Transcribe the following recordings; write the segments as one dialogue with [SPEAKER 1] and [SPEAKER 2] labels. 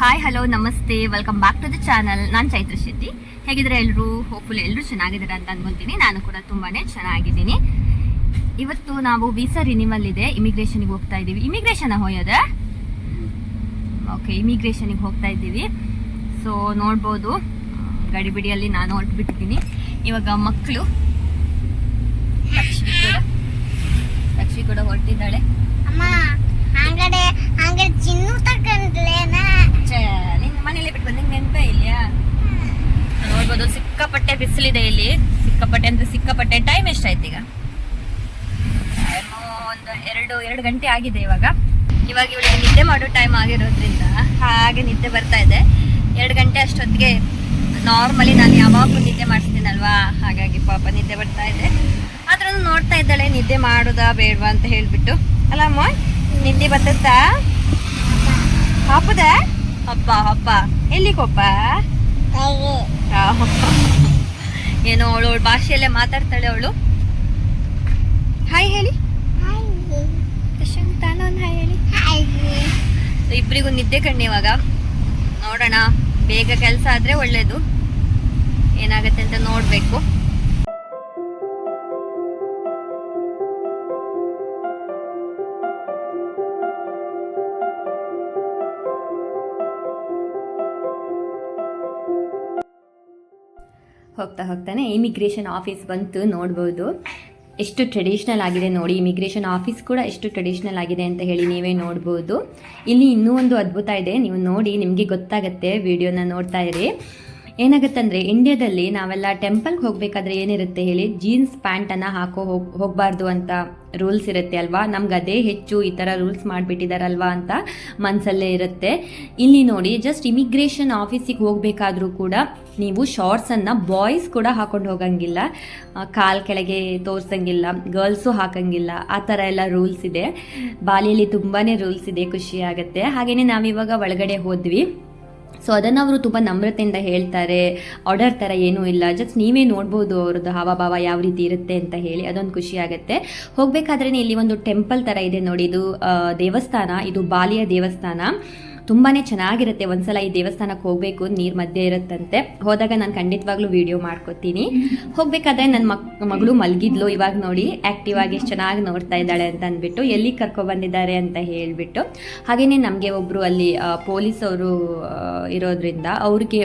[SPEAKER 1] Hi hello ನಮಸ್ತೆ. Welcome back to the channel ನಾನು ಚೈತ್ರ ಶೆಟ್ಟಿ. ಹೇಗಿದ್ರೆ ಎಲ್ಲರೂ ಹೋಪ್ಫುಲ್ ಎಲ್ಲರೂ ಚೆನ್ನಾಗಿದ್ದಾರೆ ಅಂತ ಅನ್ಕೊಂತೀನಿ. ನಾನು ಕೂಡ ತುಂಬಾನೇ ಚೆನ್ನಾಗಿದ್ದೀನಿ. ಇವತ್ತು ನಾವು ವೀಸಾ ರಿನಿವಲ್ ಇದೆ. ಇಮಿಗ್ರೇಷನ್ಗೆ ಹೋಗ್ತಾ ಇದ್ದೀವಿ. ಇಮಿಗ್ರೇಷನ್ ಹೋಯೋದ? ಓಕೆ ಇಮಿಗ್ರೇಷನ್ಗೆ ಹೋಗ್ತಾ ಇದ್ದೀವಿ. ಸೊ ನೋಡ್ಬೋದು. ಗಡಿಬಿಡಿಯಲ್ಲಿ ನಾನು ಹೊರಟ್ಬಿಟ್ಟಿದ್ದೀನಿ. ಇವಾಗ ಮಕ್ಕಳು ಲಕ್ಷ್ಮಿ ಕೂಡ. ಲಕ್ಷ್ಮಿ ಕೂಡ ಹೊರಟಿದ್ದಾಳೆ.
[SPEAKER 2] ಅಂಗಡಿ ಅಂಗಡಿ ಚಿನ್ನು ತಕೊಂಡ್ಲೇನ
[SPEAKER 1] ನಿನ್ ಮನೇಲಿ ಬಿಟ್ಟು ಬಂದಂಗೆ ನೆನಪೇ ಇಲ್ಲ ನೋಡ್ಬೋದು ಸಿಕ್ಕಾಪಟ್ಟೆ ಬಿಸಿಲಿದೆ ಇಲ್ಲಿ. ಸಿಕ್ಕಾಪಟ್ಟೆ ಅಂದ್ರೆ ಸಿಕ್ಕಾಪಟ್ಟೆ ಟೈಮ್ ಎಷ್ಟಾಯ್ತು ಈಗ? ಒಂದು ಎರಡು ಎರಡು ಗಂಟೆ ಆಗಿದೆ ಇವಾಗ. ಇವಾಗ ಇವಳಿಗೆ ನಿದ್ದೆ ಮಾಡೋ ಟೈಮ್ ಆಗಿರೋದ್ರಿಂದ ಹಾಗೆ ನಿದ್ದೆ ಬರ್ತಾ ಇದೆ. ಎರಡು ಗಂಟೆ ಅಷ್ಟೊತ್ತಿಗೆ ನಾರ್ಮಲಿ ನಾನು ಯಾವಾಗಲೂ ನಿದ್ದೆ ಮಾಡಿಸ್ತೀನಲ್ವಾ? ಹಾಗಾಗಿ ಪಾಪ ನಿದ್ದೆ ಬರ್ತಾ ಇದೆ. ಆದ್ರೂ ನೋಡ್ತಾ ಇದ್ದಾಳೆ ನಿದ್ದೆ ಮಾಡೋದಾ ಬೇಡವಾ ಅಂತ ಹೇಳ್ಬಿಟ್ಟು. ಅಲ್ಲ ಅಮ್ಮ ನಿದ್ದೆ ಬತ್ತ ಹಬ್ಬದ ಹಬ್ಬ ಹಬ್ಬ. ಎಲ್ಲಿಗೊಬ್ಬ
[SPEAKER 2] ಹಬ್ಬ
[SPEAKER 1] ಏನೋ ಅವಳು ಅವಳ ಭಾಷೆಯಲ್ಲೇ ಮಾತಾಡ್ತಾಳೆ ಅವಳು. ಹಾಯ್ ಹೇಳಿ. ಇಬ್ಬರಿಗೂ ಒಂದು ಹಾಯ್ ಹೇಳಿ. ಇಬ್ರಿಗೂ ನಿದ್ದೆ ಕಣ್ಣು ಇವಾಗ. ನೋಡೋಣ. ಬೇಗ ಕೆಲಸ ಆದ್ರೆ ಒಳ್ಳೇದು. ಏನಾಗತ್ತೆ ಅಂತ ನೋಡ್ಬೇಕು. ಹೋಗ್ತಾ ಹೋಗ್ತಾನೆ ಇಮಿಗ್ರೇಷನ್ ಆಫೀಸ್ ಬಂತು ನೋಡ್ಬೋದು. ಎಷ್ಟು ಟ್ರೆಡಿಷ್ನಲ್ ಆಗಿದೆ ನೋಡಿ ಇಮಿಗ್ರೇಷನ್ ಆಫೀಸ್ ಕೂಡ ಎಷ್ಟು ಟ್ರೆಡಿಷ್ನಲ್ ಆಗಿದೆ ಅಂತ ಹೇಳಿ ನೀವೇ ನೋಡ್ಬೋದು. ಇಲ್ಲಿ ಇನ್ನೂ ಒಂದು ಅದ್ಭುತ ಇದೆ, ನೀವು ನೋಡಿ, ನಿಮಗೆ ಗೊತ್ತಾಗತ್ತೆ ವಿಡಿಯೋನ ನೋಡ್ತಾ ಇರಿ. ಏನಾಗುತ್ತಂದ್ರೆ ಇಂಡಿಯಾದಲ್ಲಿ ನಾವೆಲ್ಲ ಟೆಂಪಲ್ಗೆ ಹೋಗಬೇಕಾದ್ರೆ ಏನಿರುತ್ತೆ ಹೇಳಿ ಜೀನ್ಸ್ ಪ್ಯಾಂಟನ್ನು ಹಾಕೋ ಹೋಗ್, ಹೋಗಬಾರ್ದು ಅಂತ ರೂಲ್ಸ್ ಇರುತ್ತೆ ಅಲ್ವಾ? ನಮ್ಗೆ ಅದೇ ಹೆಚ್ಚು ಈ ಥರ ರೂಲ್ಸ್ ಮಾಡಿಬಿಟ್ಟಿದಾರಲ್ವಾ ಅಂತ ಮನಸ್ಸಲ್ಲೇ ಇರುತ್ತೆ. ಇಲ್ಲಿ ನೋಡಿ ಜಸ್ಟ್ ಇಮಿಗ್ರೇಷನ್ ಆಫೀಸಿಗೆ ಹೋಗಬೇಕಾದ್ರೂ ಕೂಡ ನೀವು ಶಾರ್ಟ್ಸನ್ನು ಬಾಯ್ಸ್ ಕೂಡ ಹಾಕೊಂಡು ಹೋಗಂಗಿಲ್ಲ. ಕಾಲ್ ಕೆಳಗೆ ತೋರ್ಸಂಗಿಲ್ಲ ಗರ್ಲ್ಸು ಹಾಕಂಗಿಲ್ಲ. ಆ ಥರ ಎಲ್ಲ ರೂಲ್ಸ್ ಇದೆ. ಬಾಲಿಯಲ್ಲಿ ತುಂಬಾ ರೂಲ್ಸ್ ಇದೆ, ಖುಷಿ ಆಗುತ್ತೆ. ಹಾಗೆಯೇ ನಾವಿವಾಗ ಒಳಗಡೆ ಹೋದ್ವಿ. ಸೊ ಅದನ್ನು ಅವರು ತುಂಬ ನಮ್ರತೆಯಿಂದ ಹೇಳ್ತಾರೆ. ಆರ್ಡರ್ ಥರ ಏನೂ ಇಲ್ಲ. ಜಸ್ಟ್ ನೀವೇ ನೋಡ್ಬೋದು ಅವ್ರದ್ದು ಹಾವಭಾವ ಯಾವ ರೀತಿ ಇರುತ್ತೆ ಅಂತ ಹೇಳಿ ಅದೊಂದು ಖುಷಿ ಆಗುತ್ತೆ. ಹೋಗಬೇಕಾದ್ರೆ ಇಲ್ಲಿ ಒಂದು ಟೆಂಪಲ್ ಥರ ಇದೆ ನೋಡಿ ಇದು ದೇವಸ್ಥಾನ. ಇದು ಬಾಲಿಯ ದೇವಸ್ಥಾನ. ತುಂಬಾ ಚೆನ್ನಾಗಿರುತ್ತೆ. ಒಂದ್ಸಲ ಈ ದೇವಸ್ಥಾನಕ್ಕೆ ಹೋಗಬೇಕು ನೀರು ಮಧ್ಯೆ ಇರುತ್ತಂತೆ. ಹೋದಾಗ ನಾನು ಖಂಡಿತವಾಗ್ಲೂ ವಿಡಿಯೋ ಮಾಡ್ಕೊತೀನಿ. ಹೋಗ್ಬೇಕಾದ್ರೆ ನನ್ನ ಮಕ್ ಮಗಳು ಮಲಗಿದ್ಲು ಇವಾಗ ನೋಡಿ. ಆಕ್ಟಿವ್ ಆಗಿ ಎಷ್ಟು ಚೆನ್ನಾಗಿ ನೋಡ್ತಾ ಇದ್ದಾಳೆ ಅಂತ ಅಂದ್ಬಿಟ್ಟು ಎಲ್ಲಿ ಕರ್ಕೊಬಂದಿದ್ದಾರೆ ಅಂತ ಹೇಳ್ಬಿಟ್ಟು. ಹಾಗೆಯೇ ನಮಗೆ ಒಬ್ಬರು ಅಲ್ಲಿ ಪೊಲೀಸ್ ಅವರು ಇರೋದ್ರಿಂದ ಅವ್ರಿಗೆ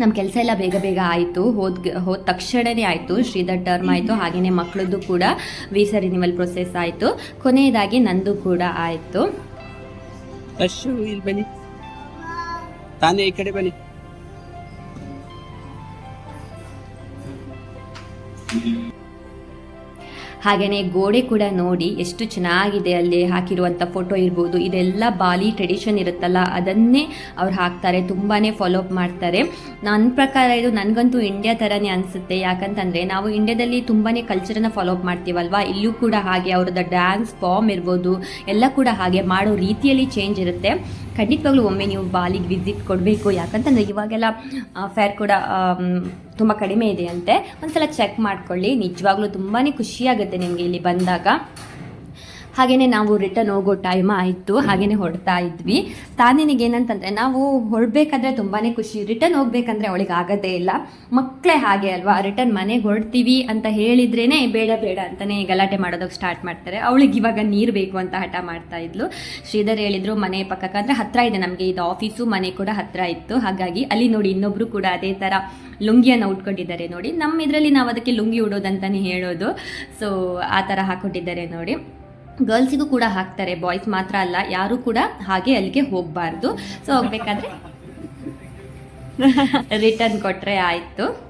[SPEAKER 1] ನಮ್ಮ ಕೆಲಸ ಎಲ್ಲ ಬೇಗ ಬೇಗ ಆಯಿತು. ಹೋದ ಹೋದ ತಕ್ಷಣವೇ ಆಯಿತು. ಶ್ರೀಧರ್ ಟರ್ಮ್ ಆಯಿತು. ಹಾಗೆಯೇ ಮಕ್ಕಳದ್ದು ಕೂಡ ವೀಸಾ ರಿನಿವಲ್ ಪ್ರೊಸೆಸ್ ಆಯಿತು. ಕೊನೆಯದಾಗಿ ನಂದು ಕೂಡ ಆಯಿತು.
[SPEAKER 3] ಅಶು ಇಲ್ಲಿ ಬನ್ನಿ. ತಾನೇ ಈ ಕಡೆ ಬನ್ನಿ.
[SPEAKER 1] ಹಾಗೆಯೇ ಗೋಡೆ ಕೂಡ ನೋಡಿ ಎಷ್ಟು ಚೆನ್ನಾಗಿದೆ ಅಲ್ಲಿ ಹಾಕಿರುವಂಥ ಫೋಟೋ ಇರ್ಬೋದು. ಇದೆಲ್ಲ ಬಾಲಿ ಟ್ರೆಡಿಷನ್ ಇರುತ್ತಲ್ಲ, ಅದನ್ನೇ ಅವ್ರು ಹಾಕ್ತಾರೆ ತುಂಬಾ ಫಾಲೋ ಅಪ್ ಮಾಡ್ತಾರೆ. ನನ್ನ ಪ್ರಕಾರ ಇದು ನನಗಂತೂ ಇಂಡಿಯಾ ಥರನೇ ಅನಿಸುತ್ತೆ. ಯಾಕಂತಂದರೆ ನಾವು ಇಂಡಿಯಾದಲ್ಲಿ ತುಂಬಾ ಕಲ್ಚರನ್ನ ಫಾಲೋ ಅಪ್ ಮಾಡ್ತೀವಲ್ವಾ? ಇಲ್ಲೂ ಕೂಡ ಹಾಗೆ ಅವ್ರದ್ದು ಡ್ಯಾನ್ಸ್ ಫಾರ್ಮ್ ಇರ್ಬೋದು, ಎಲ್ಲ ಕೂಡ ಹಾಗೆ ಮಾಡೋ ರೀತಿಯಲ್ಲಿ ಚೇಂಜ್ ಇರುತ್ತೆ. ಖಂಡಿತವಾಗ್ಲೂ ಒಮ್ಮೆ ನೀವು ಬಾಲಿಗೆ ವಿಸಿಟ್ ಕೊಡಬೇಕು. ಯಾಕಂತಂದರೆ ಇವಾಗೆಲ್ಲ ಫೇರ್ ಕೂಡ ತುಂಬ ಕಡಿಮೆ ಇದೆ ಅಂತೆ. ಒಂದ್ಸಲ ಚೆಕ್ ಮಾಡ್ಕೊಳ್ಳಿ. ನಿಜವಾಗ್ಲೂ ತುಂಬಾ ಖುಷಿಯಾಗುತ್ತೆ ನಿಮಗೆ ಇಲ್ಲಿ ಬಂದಾಗ. ಹಾಗೆಯೇ ನಾವು ರಿಟರ್ನ್ ಹೋಗೋ ಟೈಮ್ ಆಯಿತು ಹಾಗೆಯೇ ಹೊಡ್ತಾ ಇದ್ವಿ. ತಾನಿನಿಗೆ ಏನಂತಂದರೆ, ನಾವು ಹೊರಡ್ಬೇಕಾದ್ರೆ ತುಂಬಾ ಖುಷಿ. ರಿಟರ್ನ್ ಹೋಗ್ಬೇಕಂದ್ರೆ ಅವಳಿಗೆ ಆಗೋದೇ ಇಲ್ಲ. ಮಕ್ಕಳೇ ಹಾಗೆ ಅಲ್ವಾ? ರಿಟರ್ನ್ ಮನೆಗೆ ಹೊರಡ್ತೀವಿ ಅಂತ ಹೇಳಿದ್ರೇನೆ ಬೇಡ ಬೇಡ ಅಂತಲೇ ಗಲಾಟೆ ಮಾಡೋದಕ್ಕೆ ಸ್ಟಾರ್ಟ್ ಮಾಡ್ತಾರೆ. ಅವಳಿಗೆ ಇವಾಗ ನೀರು ಬೇಕು ಅಂತ ಹಠ ಮಾಡ್ತಾ ಇದ್ಲು. ಶ್ರೀಧರ್ ಹೇಳಿದ್ರು, ಮನೆ ಪಕ್ಕಕ್ಕೆ ಅಂದರೆ ಹತ್ರ ಇದೆ ನಮಗೆ, ಇದು ಆಫೀಸು ಮನೆ ಕೂಡ ಹತ್ರ ಇತ್ತು. ಹಾಗಾಗಿ ಅಲ್ಲಿ ನೋಡಿ ಇನ್ನೊಬ್ರು ಕೂಡ ಅದೇ ಥರ ಲುಂಗಿಯನ್ನು ಉಟ್ಕೊಂಡಿದ್ದಾರೆ ನೋಡಿ. ನಮ್ಮ ಇದರಲ್ಲಿ ನಾವು ಅದಕ್ಕೆ ಲುಂಗಿ ಉಡೋದಂತಾನೆ ಹೇಳೋದು. ಸೊ ಆ ಥರ ಹಾಕ್ಕೊಟ್ಟಿದ್ದಾರೆ ನೋಡಿ. ಗರ್ಲ್ಸಿಗೂ ಕೂಡ ಹಾಕ್ತಾರೆ, ಬಾಯ್ಸ್ ಮಾತ್ರ ಅಲ್ಲ, ಯಾರು ಕೂಡ ಹಾಗೆ ಅಲ್ಲಿಗೆ ಹೋಗಬಾರ್ದು. ಸೊ ಹೋಗ್ಬೇಕಾದ್ರೆ ರಿಟರ್ನ್ ಕೊಟ್ಟರೆ ಆಯಿತು.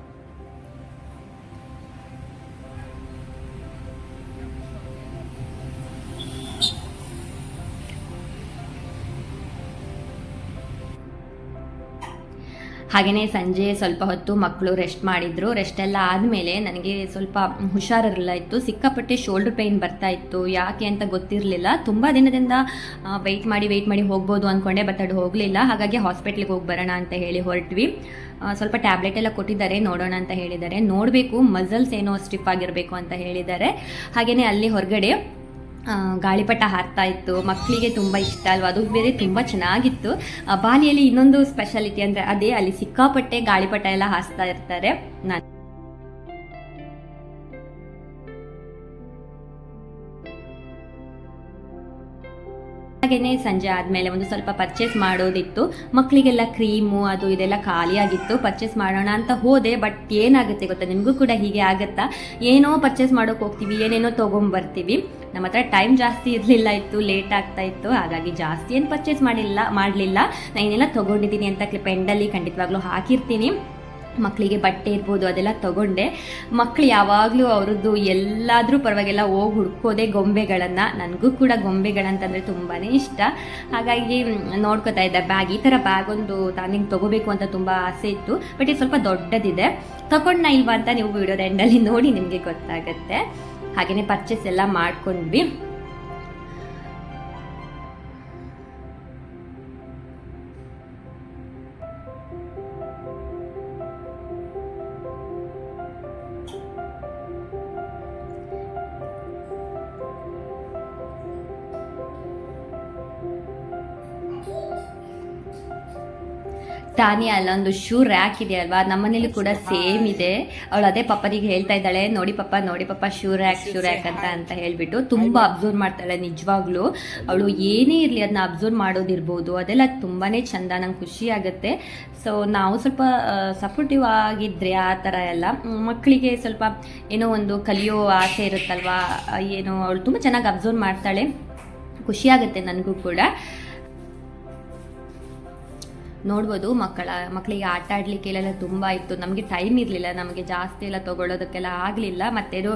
[SPEAKER 1] ಹಾಗೆಯೇ ಸಂಜೆ ಸ್ವಲ್ಪ ಹೊತ್ತು ಮಕ್ಕಳು ರೆಸ್ಟ್ ಮಾಡಿದ್ರು. ರೆಸ್ಟ್ ಎಲ್ಲ ಆದಮೇಲೆ ನನಗೆ ಸ್ವಲ್ಪ ಹುಷಾರಿರಲ್ಲ ಇತ್ತು. ಸಿಕ್ಕಾಪಟ್ಟೆ ಶೋಲ್ಡರ್ ಪೇಯ್ನ್ ಬರ್ತಾ ಇತ್ತು. ಯಾಕೆ ಅಂತ ಗೊತ್ತಿರಲಿಲ್ಲ. ತುಂಬ ದಿನದಿಂದ ವೆಯ್ಟ್ ಮಾಡಿ ವೆಯ್ಟ್ ಮಾಡಿ ಹೋಗ್ಬೋದು ಅಂದ್ಕೊಂಡೆ ಬಟ್ ಅದು ಹೋಗಲಿಲ್ಲ. ಹಾಗಾಗಿ ಹಾಸ್ಪಿಟ್ಲಿಗೆ ಹೋಗಿ ಬರೋಣ ಅಂತ ಹೇಳಿ ಹೊರಟ್ವಿ. ಸ್ವಲ್ಪ ಟ್ಯಾಬ್ಲೆಟ್ ಎಲ್ಲ ಕೊಟ್ಟಿದ್ದಾರೆ. ನೋಡೋಣ ಅಂತ ಹೇಳಿದ್ದಾರೆ. ನೋಡಬೇಕು ಮಸಲ್ಸ್ ಏನೋ ಸ್ಟಿಫ್ ಆಗಿರಬೇಕು ಅಂತ ಹೇಳಿದ್ದಾರೆ. ಹಾಗೆಯೇ ಅಲ್ಲಿ ಹೊರಗಡೆ ಗಾಳಿಪಟ ಹಾರ್ತಾ ಇತ್ತು. ಮಕ್ಕಳಿಗೆ ತುಂಬ ಇಷ್ಟ ಅಲ್ವಾ? ಅದು ಬೇರೆ ತುಂಬ ಚೆನ್ನಾಗಿತ್ತು. ಬಾಲಿಯಲ್ಲಿ ಇನ್ನೊಂದು ಸ್ಪೆಷಾಲಿಟಿ ಅಂದರೆ ಅದೇ ಅಲ್ಲಿ ಸಿಕ್ಕಾಪಟ್ಟೆ ಗಾಳಿಪಟ ಎಲ್ಲ ಹಾರಿಸ್ತಾ ಇರ್ತಾರೆ. ನಾನು ಹಾಗೆಯೇ ಸಂಜೆ ಆದಮೇಲೆ ಒಂದು ಸ್ವಲ್ಪ ಪರ್ಚೇಸ್ ಮಾಡೋದಿತ್ತು. ಮಕ್ಕಳಿಗೆಲ್ಲ ಕ್ರೀಮು ಅದು ಇದೆಲ್ಲ ಖಾಲಿಯಾಗಿತ್ತು. ಪರ್ಚೇಸ್ ಮಾಡೋಣ ಅಂತ ಹೋದೆ ಬಟ್ ಏನಾಗುತ್ತೆ ಗೊತ್ತಾ? ನಿಮಗೂ ಕೂಡ ಹೀಗೆ ಆಗುತ್ತಾ? ಏನೋ ಪರ್ಚೇಸ್ ಮಾಡೋಕೆ ಹೋಗ್ತೀವಿ, ಏನೇನೋ ತೊಗೊಂಬರ್ತೀವಿ. ನಮ್ಮ ಹತ್ರ ಟೈಮ್ ಜಾಸ್ತಿ ಇರಲಿಲ್ಲ, ಇತ್ತು ಲೇಟ್ ಆಗ್ತಾ ಇತ್ತು. ಹಾಗಾಗಿ ಜಾಸ್ತಿ ಏನು ಪರ್ಚೇಸ್ ಮಾಡಿಲ್ಲ, ಮಾಡಲಿಲ್ಲ. ನಾನು ಏನೆಲ್ಲ ತೊಗೊಂಡಿದ್ದೀನಿ ಅಂತ ಕ್ಲಿಪ್ ಎಂಡಲ್ಲಿ ಖಂಡಿತವಾಗ್ಲೂ ಹಾಕಿರ್ತೀನಿ. ಮಕ್ಕಳಿಗೆ ಬಟ್ಟೆ ಇರ್ಬೋದು, ಅದೆಲ್ಲ ತಗೊಂಡೆ. ಮಕ್ಕಳು ಯಾವಾಗಲೂ ಅವ್ರದ್ದು ಎಲ್ಲಾದರೂ ಪರವಾಗಿಲ್ಲ, ಹೋಗಿ ಹುಡ್ಕೋದೆ ಗೊಂಬೆಗಳನ್ನು. ನನಗೂ ಕೂಡ ಗೊಂಬೆಗಳಂತಂದರೆ ತುಂಬಾ ಇಷ್ಟ. ಹಾಗಾಗಿ ನೋಡ್ಕೋತಾ ಇದ್ದೆ. ಬ್ಯಾಗ್, ಈ ಥರ ಬ್ಯಾಗ್ ಒಂದು ತಾನಿಗೆ ತೊಗೋಬೇಕು ಅಂತ ತುಂಬ ಆಸೆ ಇತ್ತು. ಬಟ್ ಇದು ಸ್ವಲ್ಪ ದೊಡ್ಡದಿದೆ. ತಗೊಂಡ್ನ ಇಲ್ವಾ ಅಂತ ನೀವು ವಿಡಿಯೋದ ಎಂಡಲ್ಲಿ ನೋಡಿ ನಿಮಗೆ ಗೊತ್ತಾಗುತ್ತೆ. ಹಾಗೆಯೇ ಪರ್ಚೇಸ್ ಎಲ್ಲ ಮಾಡ್ಕೊಂಡ್ವಿ. ತಾನಿ ಅಲ್ಲೊಂದು ಶೂ ರ್ಯಾಕ್ ಇದೆ ಅಲ್ವಾ? ನಮ್ಮನೇಲಿ ಕೂಡ ಸೇಮ್ ಇದೆ. ಅವಳು ಅದೇ ಪಪ್ಪನಿಗೆ ಹೇಳ್ತಾ ಇದ್ದಾಳೆ ನೋಡಿ ಪಪ್ಪ ನೋಡಿ ಪಪ್ಪ ಶೂ ರ್ಯಾಕ್ ಶೂ ರ್ಯಾಕ್ ಅಂತ ಅಂತ ಹೇಳ್ಬಿಟ್ಟು ತುಂಬ ಅಬ್ಸರ್ವ್ ಮಾಡ್ತಾಳೆ ನಿಜವಾಗ್ಲೂ. ಅವಳು ಏನೇ ಇರಲಿ ಅದನ್ನ ಅಬ್ಸರ್ವ್ ಮಾಡೋದಿರ್ಬೋದು. ಅದೆಲ್ಲ ತುಂಬಾ ಚಂದ ನಂಗೆ ಖುಷಿ ಆಗುತ್ತೆ. ಸೊ ನಾವು ಸ್ವಲ್ಪ ಸಪೋರ್ಟಿವ್ ಆಗಿದ್ರೆ ಆ ಥರ ಎಲ್ಲ. ಮಕ್ಕಳಿಗೆ ಸ್ವಲ್ಪ ಏನೋ ಒಂದು ಕಲಿಯೋ ಆಸೆ ಇರುತ್ತಲ್ವಾ? ಏನೋ ಅವಳು ತುಂಬ ಚೆನ್ನಾಗಿ ಅಬ್ಸರ್ವ್ ಮಾಡ್ತಾಳೆ. ಖುಷಿ ಆಗುತ್ತೆ ನನಗೂ ಕೂಡ. ನೋಡ್ಬೋದು, ಮಕ್ಕಳ, ಮಕ್ಕಳಿಗೆ ಆಟ ಆಡಲಿಕ್ಕೆ ಎಲ್ಲ ತುಂಬ ಇತ್ತು. ನಮಗೆ ಟೈಮ್ ಇರಲಿಲ್ಲ, ನಮಗೆ ಜಾಸ್ತಿ ಎಲ್ಲ ತೊಗೊಳೋದಕ್ಕೆಲ್ಲ ಆಗಲಿಲ್ಲ, ಮತ್ತೇನು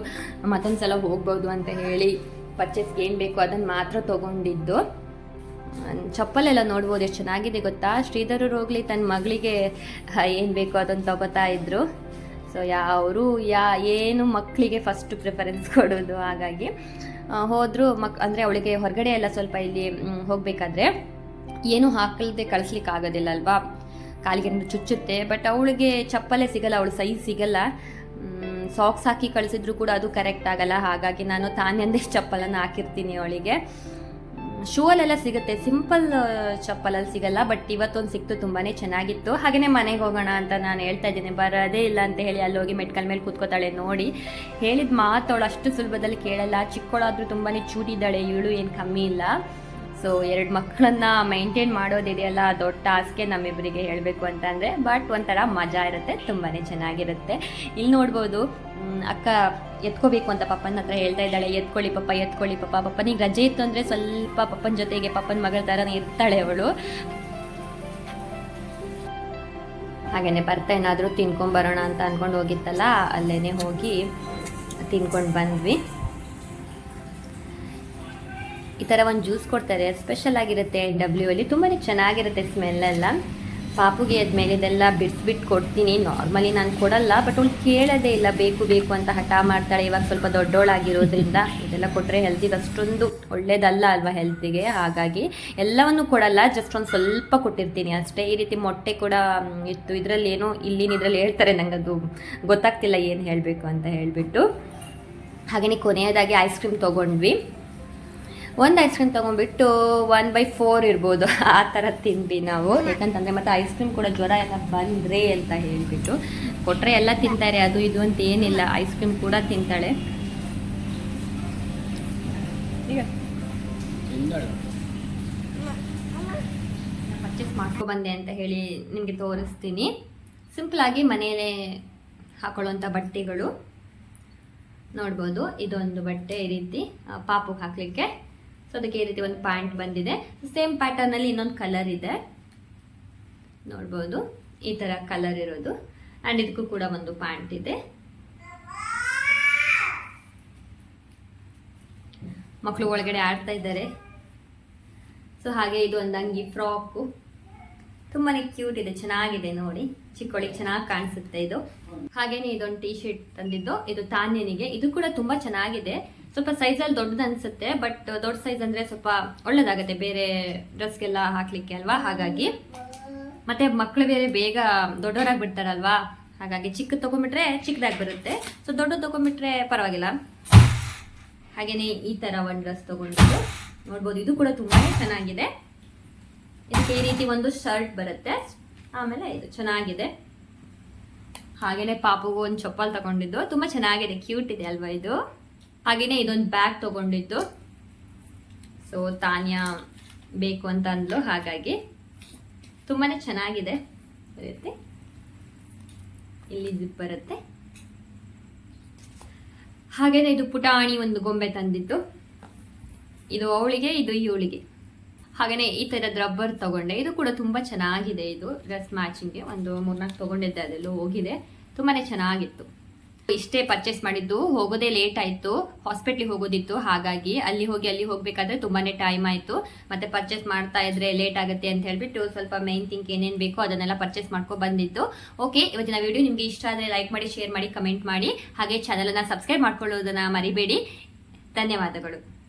[SPEAKER 1] ಮತ್ತೊಂದು ಸಲ ಹೋಗ್ಬೋದು ಅಂತ ಹೇಳಿ ಪರ್ಚೇಸ್ಗೆ ಏನು ಬೇಕು ಅದನ್ನು ಮಾತ್ರ ತೊಗೊಂಡಿದ್ದು. ಚಪ್ಪಲೆಲ್ಲ ನೋಡ್ಬೋದು, ಎಷ್ಟು ಚೆನ್ನಾಗಿದೆ ಗೊತ್ತಾ? ಶ್ರೀಧರರು ಹೋಗಲಿ ತನ್ನ ಮಗಳಿಗೆ ಏನು ಬೇಕು ಅದನ್ನು ತಗೋತಾ ಇದ್ರು. ಸೊ ಅವರು, ಯಾ, ಏನು ಮಕ್ಕಳಿಗೆ ಫಸ್ಟ್ ಪ್ರಿಫರೆನ್ಸ್ ಕೊಡೋದು, ಹಾಗಾಗಿ ಹೋದರೂ ಮಕ್, ಅಂದರೆ ಅವಳಿಗೆ ಹೊರಗಡೆ ಎಲ್ಲ ಸ್ವಲ್ಪ ಇಲ್ಲಿ ಹೋಗ್ಬೇಕಾದ್ರೆ. ಏನು ಹಾಕಲ್ದೆ ಕಳಿಸ್ಲಿಕ್ಕೆ ಆಗೋದಿಲ್ಲ ಅಲ್ವಾ? ಕಾಲಿಗೆ ಚುಚ್ಚುತ್ತೆ ಬಟ್ ಅವಳಿಗೆ ಚಪ್ಪಲೇ ಸಿಗಲ್ಲ, ಅವಳು ಸೈಜ್ ಸಿಗಲ್ಲ. ಸಾಕ್ಸ್ ಹಾಕಿ ಕಳಿಸಿದ್ರು ಕೂಡ ಅದು ಕರೆಕ್ಟ್ ಆಗಲ್ಲ. ಹಾಗಾಗಿ ನಾನು ತಾನೆಂದೇ ಚಪ್ಪಲನ್ನು ಹಾಕಿರ್ತೀನಿ ಅವಳಿಗೆ. ಶೂ ಅಲ್ಲೆಲ್ಲ ಸಿಗುತ್ತೆ. ಸಿಂಪಲ್ ಚಪ್ಪಲಲ್ಲಿ ಸಿಗಲ್ಲ ಬಟ್ ಇವತ್ತೊಂದು ಸಿಕ್ತು ತುಂಬಾ ಚೆನ್ನಾಗಿತ್ತು. ಹಾಗೆಯೇ ಮನೆಗೆ ಹೋಗೋಣ ಅಂತ ನಾನು ಹೇಳ್ತಾ ಇದ್ದೀನಿ. ಬರೋದೇ ಇಲ್ಲ ಅಂತ ಹೇಳಿ ಅಲ್ಲಿ ಹೋಗಿ ಮೆಟ್ಕಲ್ ಮೇಲೆ ಕೂತ್ಕೋತಾಳೆ ನೋಡಿ. ಹೇಳಿದ ಮಾತು ಅವಳು ಅಷ್ಟು ಸುಲಭದಲ್ಲಿ ಕೇಳಲ್ಲ. ಚಿಕ್ಕೊಳಾದರೂ ತುಂಬಾ ಚೂಟಿದ್ದಾಳೆ. ಇವಳು ಏನು ಕಮ್ಮಿ ಇಲ್ಲ. ಸೊ ಎರಡು ಮಕ್ಕಳನ್ನ ಮೈಂಟೈನ್ ಮಾಡೋದಿದೆಯಲ್ಲ, ದೊಡ್ಡ ಟಾಸ್ಕೆ ನಮ್ಮಿಬ್ಬರಿಗೆ ಹೇಳಬೇಕು ಅಂತಂದರೆ ಬಟ್ ಒಂಥರ ಮಜಾ ಇರುತ್ತೆ ತುಂಬಾ ಚೆನ್ನಾಗಿರುತ್ತೆ. ಇಲ್ಲಿ ನೋಡ್ಬೋದು ಅಕ್ಕ ಎತ್ಕೋಬೇಕು ಅಂತ ಪಪ್ಪನ ಹತ್ರ ಹೇಳ್ತಾ ಇದ್ದಾಳೆ, ಎತ್ಕೊಳ್ಳಿ ಪಪ್ಪ ಎತ್ಕೊಳ್ಳಿ ಪಪ್ಪ, ಪಪ್ಪನಿಗೆ ರಜೆ ಇತ್ತು ಅಂದರೆ ಸ್ವಲ್ಪ ಪಪ್ಪನ ಜೊತೆಗೆ ಪಪ್ಪನ ಮಗಳ ಥರನೇ ಇರ್ತಾಳೆ ಅವಳು. ಹಾಗೇನೆ ಬರ್ತಾ ಏನಾದರೂ ತಿನ್ಕೊಂಬರೋಣ ಅಂತ ಅಂದ್ಕೊಂಡು ಹೋಗಿತ್ತಲ್ಲ ಅಲ್ಲೇ ಹೋಗಿ ತಿನ್ಕೊಂಡು ಬಂದ್ವಿ. ಈ ಥರ ಒಂದು ಜ್ಯೂಸ್ ಕೊಡ್ತಾರೆ. ಸ್ಪೆಷಲ್ ಆಗಿರುತ್ತೆ ಡಬ್ಲ್ಯೂ ಅಲ್ಲಿ. ತುಂಬಾ ಚೆನ್ನಾಗಿರುತ್ತೆ ಸ್ಮೆಲ್ ಎಲ್ಲ. ಪಾಪುಗೆ ಅದ್ಮೇಲೆ ಇದೆಲ್ಲ ಬಿಡಿಸ್ಬಿಟ್ಟು ಕೊಡ್ತೀನಿ. ನಾರ್ಮಲಿ ನಾನು ಕೊಡಲ್ಲ ಬಟ್ ಅವ್ಳು ಕೇಳೋದೇ ಇಲ್ಲ, ಬೇಕು ಬೇಕು ಅಂತ ಹಠ ಮಾಡ್ತಾಳೆ. ಇವಾಗ ಸ್ವಲ್ಪ ದೊಡ್ಡೋಳಾಗಿರೋದ್ರಿಂದ ಇದೆಲ್ಲ ಕೊಟ್ಟರೆ ಹೆಲ್ತಿಗೆ ಅಷ್ಟೊಂದು ಒಳ್ಳೇದಲ್ಲ ಅಲ್ವಾ ಹೆಲ್ತಿಗೆ ಹಾಗಾಗಿ ಎಲ್ಲವನ್ನು ಕೊಡಲ್ಲ ಜಸ್ಟ್ ಒಂದು ಸ್ವಲ್ಪ ಕೊಟ್ಟಿರ್ತೀನಿ. ಅಷ್ಟೇ ಈ ರೀತಿ ಮೊಟ್ಟೆ ಕೂಡ ಇತ್ತು. ಇದರಲ್ಲಿ ಏನೋ ಇಲ್ಲಿನ ಇದರಲ್ಲಿ ಹೇಳ್ತಾರೆ ನಂಗೆ ಅದು ಗೊತ್ತಾಗ್ತಿಲ್ಲ ಏನು ಹೇಳಬೇಕು ಅಂತ ಹೇಳಿಬಿಟ್ಟು. ಹಾಗೆಯೇ ಕೊನೆಯದಾಗಿ ಐಸ್ ಕ್ರೀಮ್ ತೊಗೊಂಡ್ವಿ. ಒಂದು ಐಸ್ ಕ್ರೀಮ್ ತೊಗೊಂಡ್ಬಿಟ್ಟು ಒನ್ ಬೈ ಫೋರ್ ಇರ್ಬೋದು. ಆ ಥರ ತಿಂದ್ವಿ ನಾವು. ಯಾಕಂತಂದರೆ ಮತ್ತು ಐಸ್ ಕ್ರೀಮ್ ಕೂಡ ಜ್ವರ ಎಲ್ಲ ಬಂದರೆ ಅಂತ ಹೇಳಿಬಿಟ್ಟು. ಕೊಟ್ಟರೆ ಎಲ್ಲ ತಿಂತಾರೆ. ಅದು ಇದು ಅಂತ ಏನಿಲ್ಲ. ಐಸ್ ಕ್ರೀಮ್ ಕೂಡ ತಿಂತಾಳೆ. ಪರ್ಚೇಸ್ ಮಾಡ್ಕೊಬಂದೆ ಅಂತ ಹೇಳಿ ನಿಮಗೆ ತೋರಿಸ್ತೀನಿ. ಸಿಂಪಲಾಗಿ ಮನೆಯಲ್ಲೇ ಹಾಕೊಳ್ಳುವಂಥ ಬಟ್ಟೆಗಳು. ನೋಡ್ಬೋದು. ಇದೊಂದು ಬಟ್ಟೆ ಈ ರೀತಿ ಪಾಪುಗೆ ಹಾಕಲಿಕ್ಕೆ. ಸೊ ಅದಕ್ಕೆ ಈ ರೀತಿ ಒಂದು ಪ್ಯಾಂಟ್ ಬಂದಿದೆ. ಸೇಮ್ ಪ್ಯಾಟರ್ನಲ್ಲಿ ಇನ್ನೊಂದು ಕಲರ್ ಇದೆ. ನೋಡ್ಬೋದು. ಈ ತರ ಕಲರ್ ಇರೋದು. ಅಂಡ್ ಇದಕ್ಕೂ ಕೂಡ ಒಂದು ಪ್ಯಾಂಟ್ ಇದೆ. ಮಕ್ಕಳು ಒಳಗಡೆ ಆಡ್ತಾ ಇದ್ದಾರೆ. ಸೊ ಹಾಗೆ ಇದು ಒಂದು ಅಂಗಿ ಫ್ರಾಕು ತುಂಬಾ ಕ್ಯೂಟ್ ಇದೆ. ಚೆನ್ನಾಗಿದೆ ನೋಡಿ. ಚಿಕ್ಕವಳಿಗೆ ಚೆನ್ನಾಗಿ ಕಾಣಿಸುತ್ತೆ ಇದು. ಹಾಗೇನೆ ಇದೊಂದು ಟೀ ಶರ್ಟ್ ತಂದಿದ್ದು. ಇದು ತಾನ್ಯನಿಗೆ. ಇದು ಕೂಡ ತುಂಬಾ ಚೆನ್ನಾಗಿದೆ. ಸ್ವಲ್ಪ ಸೈಜಲ್ಲಿ ದೊಡ್ಡದು ಅನ್ಸುತ್ತೆ ಬಟ್ ದೊಡ್ಡ ಸೈಜ್ ಅಂದ್ರೆ ಸ್ವಲ್ಪ ಒಳ್ಳೇದಾಗುತ್ತೆ. ಬೇರೆ ಡ್ರೆಸ್ಗೆಲ್ಲ ಹಾಕ್ಲಿಕ್ಕೆ ಅಲ್ವಾ? ಹಾಗಾಗಿ. ಮತ್ತೆ ಮಕ್ಕಳು ಬೇರೆ ಬೇಗ ದೊಡ್ಡವರಾಗಿ ಬಿಡ್ತಾರಲ್ವಾ? ಹಾಗಾಗಿ ಚಿಕ್ಕ ತಗೊಂಡ್ಬಿಟ್ರೆ ಚಿಕ್ಕದಾಗಿ ಬರುತ್ತೆ. ಸೊ ದೊಡ್ಡ ತಗೊಂಡ್ಬಿಟ್ರೆ ಪರವಾಗಿಲ್ಲ. ಹಾಗೆಯೇ ಈ ಥರ ಒಂದು ಡ್ರೆಸ್ ತೊಗೊಂಡಿದ್ದು. ನೋಡ್ಬೋದು ಇದು ಕೂಡ ತುಂಬಾ ಚೆನ್ನಾಗಿದೆ. ಇದಕ್ಕೆ ಈ ರೀತಿ ಒಂದು ಶರ್ಟ್ ಬರುತ್ತೆ. ಆಮೇಲೆ ಇದು ಚೆನ್ನಾಗಿದೆ. ಹಾಗೇನೆ ಪಾಪುಗೂ ಒಂದು ಚಪ್ಪಲ್ ತಗೊಂಡಿದ್ದು. ತುಂಬಾ ಚೆನ್ನಾಗಿದೆ. ಕ್ಯೂಟ್ ಇದೆ ಅಲ್ವಾ ಇದು? ಹಾಗೇನೆ ಇದೊಂದು ಬ್ಯಾಗ್ ತಗೊಂಡಿದ್ದು. ಸೊ ತಾನ್ಯ ಬೇಕು ಅಂತ ಅಂದ್ಲು, ಹಾಗಾಗಿ ತುಂಬಾ ಚೆನ್ನಾಗಿದೆ. ಬರುತ್ತೆ. ಇಲ್ಲಿ ಬರುತ್ತೆ. ಹಾಗೇನೆ ಇದು ಪುಟಾಣಿ ಒಂದು ಗೊಂಬೆ ತಂದಿತ್ತು ಇದು ಅವಳಿಗೆ, ಇದು ಇವಳಿಗೆ. ಹಾಗೇನೆ ಈ ಥರದ ರಬ್ಬರ್ ತಗೊಂಡೆ. ಇದು ಕೂಡ ತುಂಬಾ ಚೆನ್ನಾಗಿದೆ ಇದು. ಡ್ರೆಸ್ ಮ್ಯಾಚಿಂಗ್ಗೆ ಒಂದು ಮೂರ್ನಾಲ್ಕು ತಗೊಂಡಿದ್ದೆ, ಅದೆಲ್ಲ ಹೋಗಿದೆ. ತುಂಬಾನೇ ಚೆನ್ನಾಗಿತ್ತು. ಇಷ್ಟೇ ಪರ್ಚೇಸ್ ಮಾಡಿದ್ದು, ಹೋಗೋದೇ ಲೇಟ್ ಆಯ್ತು ಹಾಸ್ಪಿಟ್ಲಿಗೆ ಹೋಗೋದಿತ್ತು, ಹಾಗಾಗಿ ಅಲ್ಲಿ ಹೋಗಿ ಅಲ್ಲಿ ಹೋಗ್ಬೇಕಾದ್ರೆ ತುಂಬಾನೇ ಟೈಮ್ ಆಯ್ತು. ಮತ್ತೆ ಪರ್ಚೇಸ್ ಮಾಡ್ತಾ ಇದ್ರೆ ಲೇಟ್ ಆಗುತ್ತೆ ಅಂತ ಹೇಳ್ಬಿಟ್ಟು ಸ್ವಲ್ಪ ಮೈನ್ ಥಿಂಕ್ ಏನೇನು ಬೇಕೋ ಅದನ್ನೆಲ್ಲ ಪರ್ಚೇಸ್ ಮಾಡ್ಕೊ ಬಂದಿದ್ದು. ಓಕೆ ಇವತ್ತಿನ ವಿಡಿಯೋ ನಿಮ್ಗೆ ಇಷ್ಟ ಆದರೆ ಲೈಕ್ ಮಾಡಿ ಶೇರ್ ಮಾಡಿ ಕಮೆಂಟ್ ಮಾಡಿ, ಹಾಗೆ ಚಾನಲನ್ನು ಸಬ್ಸ್ಕ್ರೈಬ್ ಮಾಡ್ಕೊಳ್ಳೋದನ್ನ ಮರಿಬೇಡಿ. ಧನ್ಯವಾದಗಳು.